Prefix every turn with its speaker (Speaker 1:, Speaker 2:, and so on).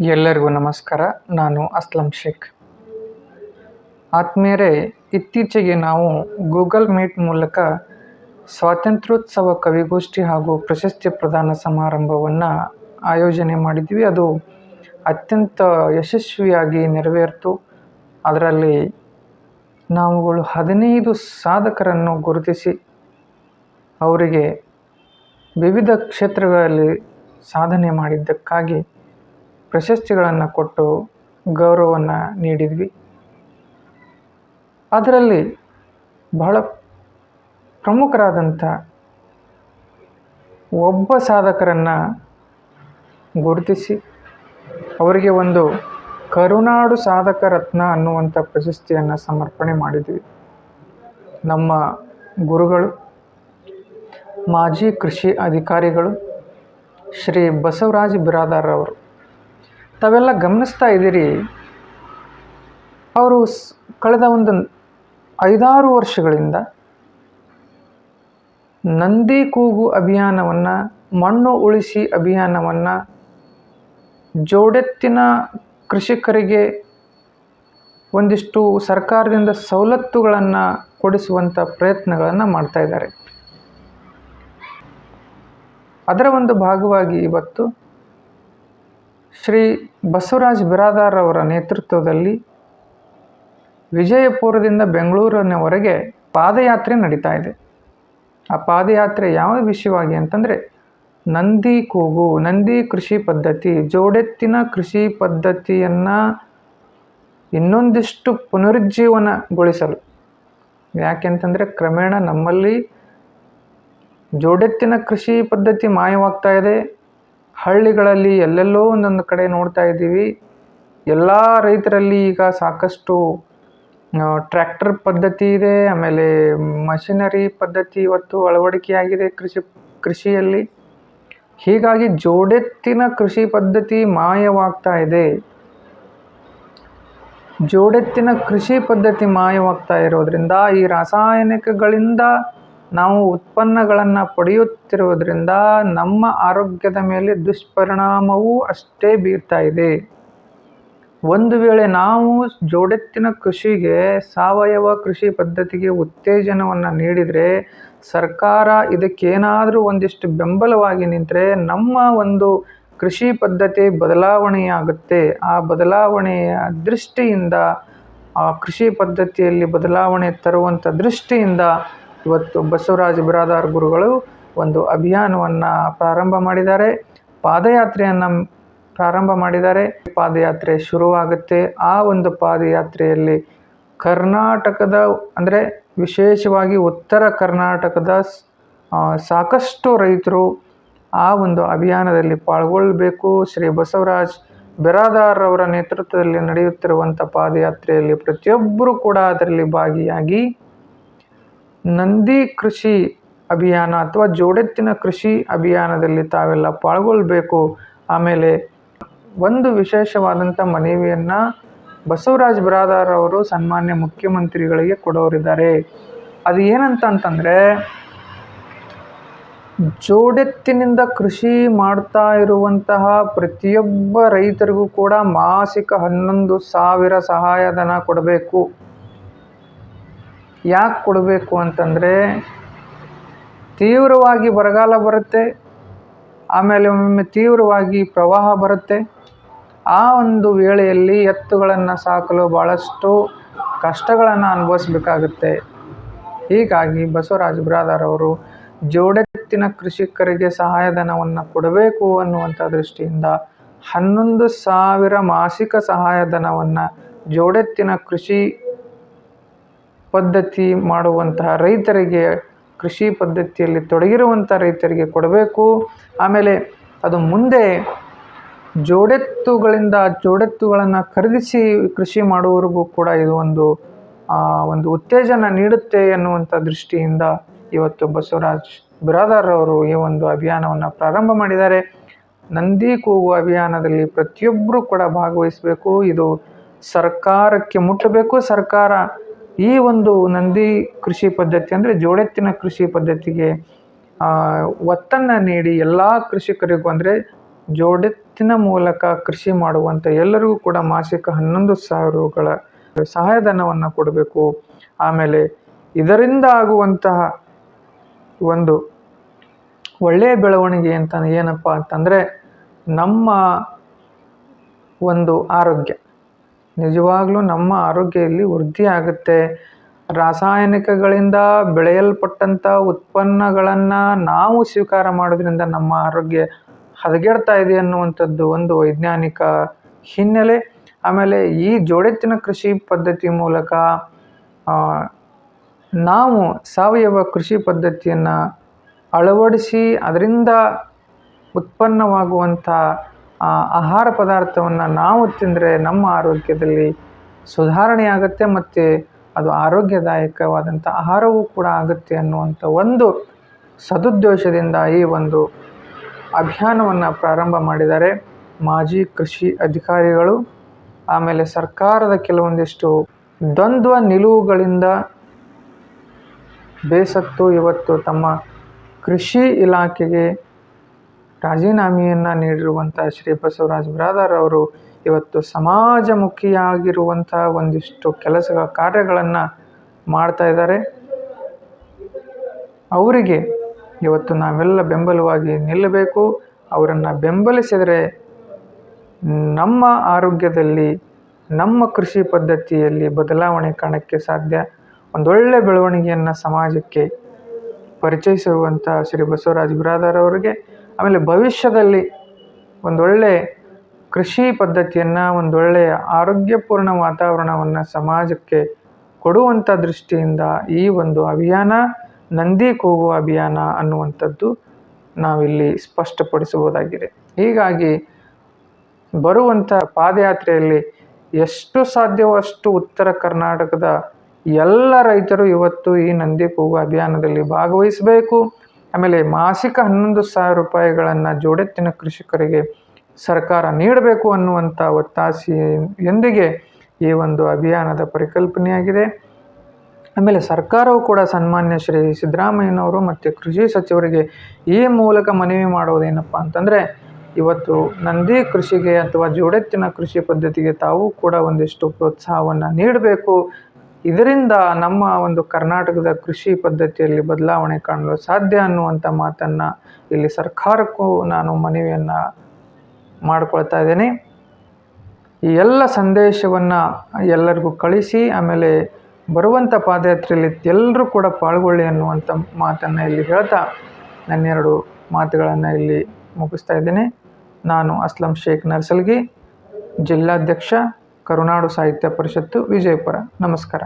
Speaker 1: ಎಲ್ಲರಿಗೂ ನಮಸ್ಕಾರ. ನಾನು ಅಸ್ಲಂ ಶೇಖ್. ಆತ್ಮೀಯರೇ, ಇತ್ತೀಚೆಗೆ ನಾವು ಗೂಗಲ್ ಮೀಟ್ ಮೂಲಕ ಸ್ವಾತಂತ್ರ್ಯೋತ್ಸವ ಕವಿಗೋಷ್ಠಿ ಹಾಗೂ ಪ್ರಶಸ್ತಿ ಪ್ರದಾನ ಸಮಾರಂಭವನ್ನು ಆಯೋಜನೆ ಮಾಡಿದ್ವಿ. ಅದು ಅತ್ಯಂತ ಯಶಸ್ವಿಯಾಗಿ ನೆರವೇರಿತು. ಅದರಲ್ಲಿ ನಾವುಗಳು ಹದಿನೈದು ಸಾಧಕರನ್ನು ಗುರುತಿಸಿ, ಅವರಿಗೆ ವಿವಿಧ ಕ್ಷೇತ್ರಗಳಲ್ಲಿ ಸಾಧನೆ ಮಾಡಿದ್ದಕ್ಕಾಗಿ ಪ್ರಶಸ್ತಿಗಳನ್ನು ಕೊಟ್ಟು ಗೌರವವನ್ನು ನೀಡಿದ್ವಿ. ಅದರಲ್ಲಿ ಬಹಳ ಪ್ರಮುಖರಾದಂಥ ಒಬ್ಬ ಸಾಧಕರನ್ನು ಗುರುತಿಸಿ, ಅವರಿಗೆ ಒಂದು ಕರುನಾಡು ಸಾಧಕ ರತ್ನ ಅನ್ನುವಂಥ ಪ್ರಶಸ್ತಿಯನ್ನು ಸಮರ್ಪಣೆ ಮಾಡಿದ್ವಿ. ನಮ್ಮ ಗುರುಗಳು, ಮಾಜಿ ಕೃಷಿ ಅಧಿಕಾರಿಗಳು ಶ್ರೀ ಬಸವರಾಜ್ ಬಿರಾದಾರ್ ಅವರು. ತಾವೆಲ್ಲ ಗಮನಿಸ್ತಾ ಇದ್ದೀರಿ, ಅವರು ಕಳೆದ ಒಂದು ಐದಾರು ವರ್ಷಗಳಿಂದ ನಂದಿ ಕೂಗು ಅಭಿಯಾನವನ್ನು, ಮಣ್ಣು ಉಳಿಸಿ ಅಭಿಯಾನವನ್ನು ಜೋಡೆತ್ತಿನ ಕೃಷಿಕರಿಗೆ ಒಂದಿಷ್ಟು ಸರ್ಕಾರದಿಂದ ಸವಲತ್ತುಗಳನ್ನು ಕೊಡಿಸುವಂಥ ಪ್ರಯತ್ನಗಳನ್ನು ಮಾಡ್ತಾ ಇದ್ದಾರೆ. ಅದರ ಒಂದು ಭಾಗವಾಗಿ ಇವತ್ತು ಶ್ರೀ ಬಸವರಾಜ್ ಬಿರಾದಾರ್ ಅವರ ನೇತೃತ್ವದಲ್ಲಿ ವಿಜಯಪುರದಿಂದ ಬೆಂಗಳೂರಿನವರೆಗೆ ಪಾದಯಾತ್ರೆ ನಡೀತಾ ಇದೆ. ಆ ಪಾದಯಾತ್ರೆ ಯಾವ ವಿಷಯವಾಗಿ ಅಂತಂದರೆ ನಂದಿ ಕೂಗು, ನಂದಿ ಕೃಷಿ ಪದ್ಧತಿ, ಜೋಡೆತ್ತಿನ ಕೃಷಿ ಪದ್ಧತಿಯನ್ನು ಇನ್ನೊಂದಿಷ್ಟು ಪುನರುಜ್ಜೀವನಗೊಳಿಸಲು. ಯಾಕೆಂತಂದರೆ ಕ್ರಮೇಣ ನಮ್ಮಲ್ಲಿ ಜೋಡೆತ್ತಿನ ಕೃಷಿ ಪದ್ಧತಿ ಮಾಯವಾಗ್ತಾ ಇದೆ. ಹಳ್ಳಿಗಳಲ್ಲಿ ಎಲ್ಲೆಲ್ಲೋ ಒಂದೊಂದು ಕಡೆ ನೋಡ್ತಾ ಇದ್ದೀವಿ. ಎಲ್ಲ ರೈತರಲ್ಲಿ ಈಗ ಸಾಕಷ್ಟು ಟ್ರ್ಯಾಕ್ಟರ್ ಪದ್ಧತಿ ಇದೆ, ಆಮೇಲೆ ಮಷಿನರಿ ಪದ್ಧತಿ ಇವತ್ತು ಅಳವಡಿಕೆಯಾಗಿದೆ ಕೃಷಿ, ಕೃಷಿಯಲ್ಲಿ. ಹೀಗಾಗಿ ಜೋಡೆತ್ತಿನ ಕೃಷಿ ಪದ್ಧತಿ ಮಾಯವಾಗ್ತಾ ಇದೆ. ಜೋಡೆತ್ತಿನ ಕೃಷಿ ಪದ್ಧತಿ ಮಾಯವಾಗ್ತಾ ಇರೋದ್ರಿಂದ ಈ ರಾಸಾಯನಿಕಗಳಿಂದ ನಾವು ಉತ್ಪನ್ನಗಳನ್ನು ಪಡೆಯುತ್ತಿರುವುದರಿಂದ ನಮ್ಮ ಆರೋಗ್ಯದ ಮೇಲೆ ದುಷ್ಪರಿಣಾಮವೂ ಅಷ್ಟೇ ಬೀರ್ತಾ ಇದೆ. ಒಂದು ವೇಳೆ ನಾವು ಜೋಡೆತ್ತಿನ ಕೃಷಿಗೆ, ಸಾವಯವ ಕೃಷಿ ಪದ್ಧತಿಗೆ ಉತ್ತೇಜನವನ್ನು ನೀಡಿದರೆ, ಸರ್ಕಾರ ಇದಕ್ಕೇನಾದರೂ ಒಂದಿಷ್ಟು ಬೆಂಬಲವಾಗಿ ನಿಂತರೆ ನಮ್ಮ ಒಂದು ಕೃಷಿ ಪದ್ಧತಿ ಬದಲಾವಣೆಯಾಗುತ್ತೆ. ಆ ಬದಲಾವಣೆಯ ದೃಷ್ಟಿಯಿಂದ, ಆ ಕೃಷಿ ಪದ್ಧತಿಯಲ್ಲಿ ಬದಲಾವಣೆ ತರುವಂಥ ದೃಷ್ಟಿಯಿಂದ ಇವತ್ತು ಬಸವರಾಜ ಬಿರಾದಾರ್ ಗುರುಗಳು ಒಂದು ಅಭಿಯಾನವನ್ನು ಪ್ರಾರಂಭ ಮಾಡಿದ್ದಾರೆ. ಪಾದಯಾತ್ರೆಯನ್ನು ಪ್ರಾರಂಭ ಮಾಡಿದ್ದಾರೆ. ಪಾದಯಾತ್ರೆ ಶುರುವಾಗುತ್ತೆ. ಆ ಒಂದು ಪಾದಯಾತ್ರೆಯಲ್ಲಿ ಕರ್ನಾಟಕದ ಅಂದರೆ ವಿಶೇಷವಾಗಿ ಉತ್ತರ ಕರ್ನಾಟಕದ ಸಾಕಷ್ಟು ರೈತರು ಆ ಒಂದು ಅಭಿಯಾನದಲ್ಲಿ ಪಾಲ್ಗೊಳ್ಳಬೇಕು ಶ್ರೀ ಬಸವರಾಜ್ ಬಿರಾದಾರ್ ಅವರ ನೇತೃತ್ವದಲ್ಲಿ ನಡೆಯುತ್ತಿರುವಂಥ ಪಾದಯಾತ್ರೆಯಲ್ಲಿ ಪ್ರತಿಯೊಬ್ಬರೂ ಕೂಡ ಅದರಲ್ಲಿ ಭಾಗಿಯಾಗಿ ನಂದಿ ಕೃಷಿ ಅಭಿಯಾನ ಅಥವಾ ಜೋಡೆತ್ತಿನ ಕೃಷಿ ಅಭಿಯಾನದಲ್ಲಿ ತಾವೆಲ್ಲ ಪಾಲ್ಗೊಳ್ಬೇಕು. ಆಮೇಲೆ ಒಂದು ವಿಶೇಷವಾದಂಥ ಮನವಿಯನ್ನು ಬಸವರಾಜ್ ಬಿರಾದಾರ್ ಅವರು ಸನ್ಮಾನ್ಯ ಮುಖ್ಯಮಂತ್ರಿಗಳಿಗೆ ಕೊಡೋರಿದ್ದಾರೆ. ಅದು ಏನಂತ ಅಂತಂದರೆ ಜೋಡೆತ್ತಿನಿಂದ ಕೃಷಿ ಮಾಡ್ತಾ ಇರುವಂತಹ ಪ್ರತಿಯೊಬ್ಬ ರೈತರಿಗೂ ಕೂಡ ಮಾಸಿಕ ಹನ್ನೊಂದು ಸಾವಿರ ಸಹಾಯಧನ ಕೊಡಬೇಕು. ಯಾಕೆ ಕೊಡಬೇಕು ಅಂತಂದರೆ ತೀವ್ರವಾಗಿ ಬರಗಾಲ ಬರುತ್ತೆ, ಆಮೇಲೆ ಒಮ್ಮೊಮ್ಮೆ ತೀವ್ರವಾಗಿ ಪ್ರವಾಹ ಬರುತ್ತೆ. ಆ ಒಂದು ವೇಳೆಯಲ್ಲಿ ಎತ್ತುಗಳನ್ನು ಸಾಕಲು ಭಾಳಷ್ಟು ಕಷ್ಟಗಳನ್ನು ಅನುಭವಿಸ್ಬೇಕಾಗುತ್ತೆ. ಹೀಗಾಗಿ ಬಸವರಾಜ ಬಿರಾದಾರ್ ಅವರು ಜೋಡೆತ್ತಿನ ಕೃಷಿಕರಿಗೆ ಸಹಾಯಧನವನ್ನು ಕೊಡಬೇಕು ಅನ್ನುವಂಥ ದೃಷ್ಟಿಯಿಂದ ಹನ್ನೊಂದು ಸಾವಿರ ಮಾಸಿಕ ಸಹಾಯಧನವನ್ನು ಜೋಡೆತ್ತಿನ ಕೃಷಿ ಪದ್ಧತಿ ಮಾಡುವಂತಹ ರೈತರಿಗೆ ಕೃಷಿ ಪದ್ಧತಿಯಲ್ಲಿ ತೊಡಗಿರುವಂಥ ರೈತರಿಗೆ ಕೊಡಬೇಕು. ಆಮೇಲೆ ಅದು ಮುಂದೆ ಜೋಡೆತ್ತುಗಳಿಂದ ಜೋಡೆತ್ತುಗಳನ್ನು ಖರೀದಿಸಿ ಕೃಷಿ ಮಾಡುವವರಿಗೂ ಕೂಡ ಇದು ಒಂದು ಒಂದು ಉತ್ತೇಜನ ನೀಡುತ್ತೆ ಎನ್ನುವಂಥ ದೃಷ್ಟಿಯಿಂದ ಇವತ್ತು ಬಸವರಾಜ್ ಬಿರಾದಾರ್ ಅವರು ಈ ಒಂದು ಅಭಿಯಾನವನ್ನು ಪ್ರಾರಂಭ ಮಾಡಿದ್ದಾರೆ. ನಂದಿ ಕೂಗು ಅಭಿಯಾನದಲ್ಲಿ ಪ್ರತಿಯೊಬ್ಬರೂ ಕೂಡ ಭಾಗವಹಿಸಬೇಕು. ಇದು ಸರ್ಕಾರಕ್ಕೆ ಮುಟ್ಟಬೇಕು. ಸರ್ಕಾರ ಈ ಒಂದು ನಂದಿ ಕೃಷಿ ಪದ್ಧತಿ ಅಂದರೆ ಜೋಡೆತ್ತಿನ ಕೃಷಿ ಪದ್ಧತಿಗೆ ಒತ್ತನ್ನು ನೀಡಿ ಎಲ್ಲ ಕೃಷಿಕರಿಗೂ ಅಂದರೆ ಜೋಡೆತ್ತಿನ ಮೂಲಕ ಕೃಷಿ ಮಾಡುವಂಥ ಎಲ್ಲರಿಗೂ ಕೂಡ ಮಾಸಿಕ ಹನ್ನೊಂದು ಸಾವಿರಗಳ ಸಹಾಯಧನವನ್ನು ಕೊಡಬೇಕು. ಆಮೇಲೆ ಇದರಿಂದ ಆಗುವಂತಹ ಒಂದು ಒಳ್ಳೆಯ ಬೆಳವಣಿಗೆ ಅಂತ ಏನಪ್ಪ ಅಂತಂದರೆ ನಮ್ಮ ಒಂದು ಆರೋಗ್ಯ. ನಿಜವಾಗ್ಲೂ ನಮ್ಮ ಆರೋಗ್ಯ ಇಲ್ಲಿ ವೃದ್ಧಿ ಆಗುತ್ತೆ ರಾಸಾಯನಿಕಗಳಿಂದ ಬೆಳೆಯಲ್ಪಟ್ಟಂಥ ಉತ್ಪನ್ನಗಳನ್ನು ನಾವು ಸ್ವೀಕಾರ ಮಾಡೋದ್ರಿಂದ ನಮ್ಮ ಆರೋಗ್ಯ ಹದಗೆಡ್ತಾ ಇದೆ ಅನ್ನುವಂಥದ್ದು ಒಂದು ವೈಜ್ಞಾನಿಕ ಹಿನ್ನೆಲೆ. ಆಮೇಲೆ ಈ ಜೋಡೆತ್ತಿನ ಕೃಷಿ ಪದ್ಧತಿ ಮೂಲಕ ನಾವು ಸಾವಯವ ಕೃಷಿ ಪದ್ಧತಿಯನ್ನು ಅಳವಡಿಸಿ ಅದರಿಂದ ಉತ್ಪನ್ನವಾಗುವಂಥ ಆ, ಆಹಾರ ಪದಾರ್ಥವನ್ನು ನಾವು ತಿಂದರೆ ನಮ್ಮ ಆರೋಗ್ಯದಲ್ಲಿ ಸುಧಾರಣೆ ಆಗುತ್ತೆ ಮತ್ತು ಅದು ಆರೋಗ್ಯದಾಯಕವಾದಂಥ ಆಹಾರವೂ ಕೂಡ ಆಗುತ್ತೆ ಅನ್ನುವಂಥ ಒಂದು ಸದುದ್ದೇಶದಿಂದ ಈ ಒಂದು ಅಭಿಯಾನವನ್ನು ಪ್ರಾರಂಭ ಮಾಡಿದ್ದಾರೆ ಮಾಜಿ ಕೃಷಿ ಅಧಿಕಾರಿಗಳು. ಆಮೇಲೆ ಸರ್ಕಾರದ ಕೆಲವೊಂದಿಷ್ಟು ದ್ವಂದ್ವ ನಿಲುವುಗಳಿಂದ ಬೇಸತ್ತು ಇವತ್ತು ತಮ್ಮ ಕೃಷಿ ಇಲಾಖೆಗೆ ರಾಜೀನಾಮೆಯನ್ನು ನೀಡಿರುವಂಥ ಶ್ರೀ ಬಸವರಾಜ್ ಬ್ರಾದರ್ ಅವರು ಇವತ್ತು ಸಮಾಜಮುಖಿಯಾಗಿರುವಂಥ ಒಂದಿಷ್ಟು ಕೆಲಸಗಳ ಕಾರ್ಯಗಳನ್ನು ಮಾಡ್ತಾ ಇದ್ದಾರೆ. ಅವರಿಗೆ ಇವತ್ತು ನಾವೆಲ್ಲ ಬೆಂಬಲವಾಗಿ ನಿಲ್ಲಬೇಕು. ಅವರನ್ನು ಬೆಂಬಲಿಸಿದರೆ ನಮ್ಮ ಆರೋಗ್ಯದಲ್ಲಿ, ನಮ್ಮ ಕೃಷಿ ಪದ್ಧತಿಯಲ್ಲಿ ಬದಲಾವಣೆ ಕಾಣಕ್ಕೆ ಸಾಧ್ಯ. ಒಂದೊಳ್ಳೆ ಬೆಳವಣಿಗೆಯನ್ನು ಸಮಾಜಕ್ಕೆ ಪರಿಚಯಿಸುವಂಥ ಶ್ರೀ ಬಸವರಾಜ್ ಬ್ರಾದರ್ ಅವರಿಗೆ ಆಮೇಲೆ ಭವಿಷ್ಯದಲ್ಲಿ ಒಂದೊಳ್ಳೆ ಕೃಷಿ ಪದ್ಧತಿಯನ್ನು ಒಂದೊಳ್ಳೆಯ ಆರೋಗ್ಯಪೂರ್ಣ ವಾತಾವರಣವನ್ನು ಸಮಾಜಕ್ಕೆ ಕೊಡುವಂಥ ದೃಷ್ಟಿಯಿಂದ ಈ ಒಂದು ಅಭಿಯಾನ, ನಂದಿ ಕೂಗು ಅಭಿಯಾನ ಅನ್ನುವಂಥದ್ದು ನಾವಿಲ್ಲಿ ಸ್ಪಷ್ಟಪಡಿಸಬಹುದಾಗಿದೆ. ಹೀಗಾಗಿ ಬರುವಂಥ ಪಾದಯಾತ್ರೆಯಲ್ಲಿ ಎಷ್ಟು ಸಾಧ್ಯವೋ ಅಷ್ಟು ಉತ್ತರ ಕರ್ನಾಟಕದ ಎಲ್ಲ ರೈತರು ಇವತ್ತು ಈ ನಂದಿ ಕೂಗು ಅಭಿಯಾನದಲ್ಲಿ ಭಾಗವಹಿಸಬೇಕು. ಆಮೇಲೆ ಮಾಸಿಕ ಹನ್ನೊಂದು ಸಾವಿರ ರೂಪಾಯಿಗಳನ್ನು ಜೋಡೆತ್ತಿನ ಕೃಷಿಕರಿಗೆ ಸರ್ಕಾರ ನೀಡಬೇಕು ಅನ್ನುವಂಥ ಒತ್ತಾಸೆಯೊಂದಿಗೆ ಈ ಒಂದು ಅಭಿಯಾನದ ಪರಿಕಲ್ಪನೆಯಾಗಿದೆ. ಆಮೇಲೆ ಸರ್ಕಾರವು ಕೂಡ ಸನ್ಮಾನ್ಯ ಶ್ರೀ ಸಿದ್ದರಾಮಯ್ಯನವರು ಮತ್ತು ಕೃಷಿ ಸಚಿವರಿಗೆ ಈ ಮೂಲಕ ಮನವಿ ಮಾಡೋದೇನಪ್ಪ ಅಂತಂದರೆ, ಇವತ್ತು ನಂದಿ ಕೃಷಿಗೆ ಅಥವಾ ಜೋಡೆತ್ತಿನ ಕೃಷಿ ಪದ್ಧತಿಗೆ ತಾವು ಕೂಡ ಒಂದಿಷ್ಟು ಪ್ರೋತ್ಸಾಹವನ್ನು ನೀಡಬೇಕು ಇದರಿಂದ ನಮ್ಮ ಒಂದು ಕರ್ನಾಟಕದ ಕೃಷಿ ಪದ್ಧತಿಯಲ್ಲಿ ಬದಲಾವಣೆ ಕಾಣಲು ಸಾಧ್ಯ ಅನ್ನುವಂಥ ಮಾತನ್ನು ಇಲ್ಲಿ ಸರ್ಕಾರಕ್ಕೂ ನಾನು ಮನವಿಯನ್ನು ಮಾಡಿಕೊಳ್ತಾ ಇದ್ದೇನೆ. ಈ ಎಲ್ಲ ಸಂದೇಶವನ್ನು ಎಲ್ಲರಿಗೂ ಕಳಿಸಿ, ಆಮೇಲೆ ಬರುವಂಥ ಪಾದಯಾತ್ರೆಯಲ್ಲಿ ಎಲ್ಲರೂ ಕೂಡ ಪಾಲ್ಗೊಳ್ಳಿ ಅನ್ನುವಂಥ ಮಾತನ್ನು ಇಲ್ಲಿ ಹೇಳ್ತಾ ನನ್ನೆರಡು ಮಾತುಗಳನ್ನು ಇಲ್ಲಿ ಮುಗಿಸ್ತಾ ಇದ್ದೇನೆ. ನಾನು ಅಸ್ಲಂ ಶೇಖ್ ನರ್ಸಲ್ಗಿ, ಜಿಲ್ಲಾಧ್ಯಕ್ಷ ಕರುನಾಡು ಸಾಹಿತ್ಯ ಪರಿಷತ್ತು ವಿಜಯಪುರ. ನಮಸ್ಕಾರ.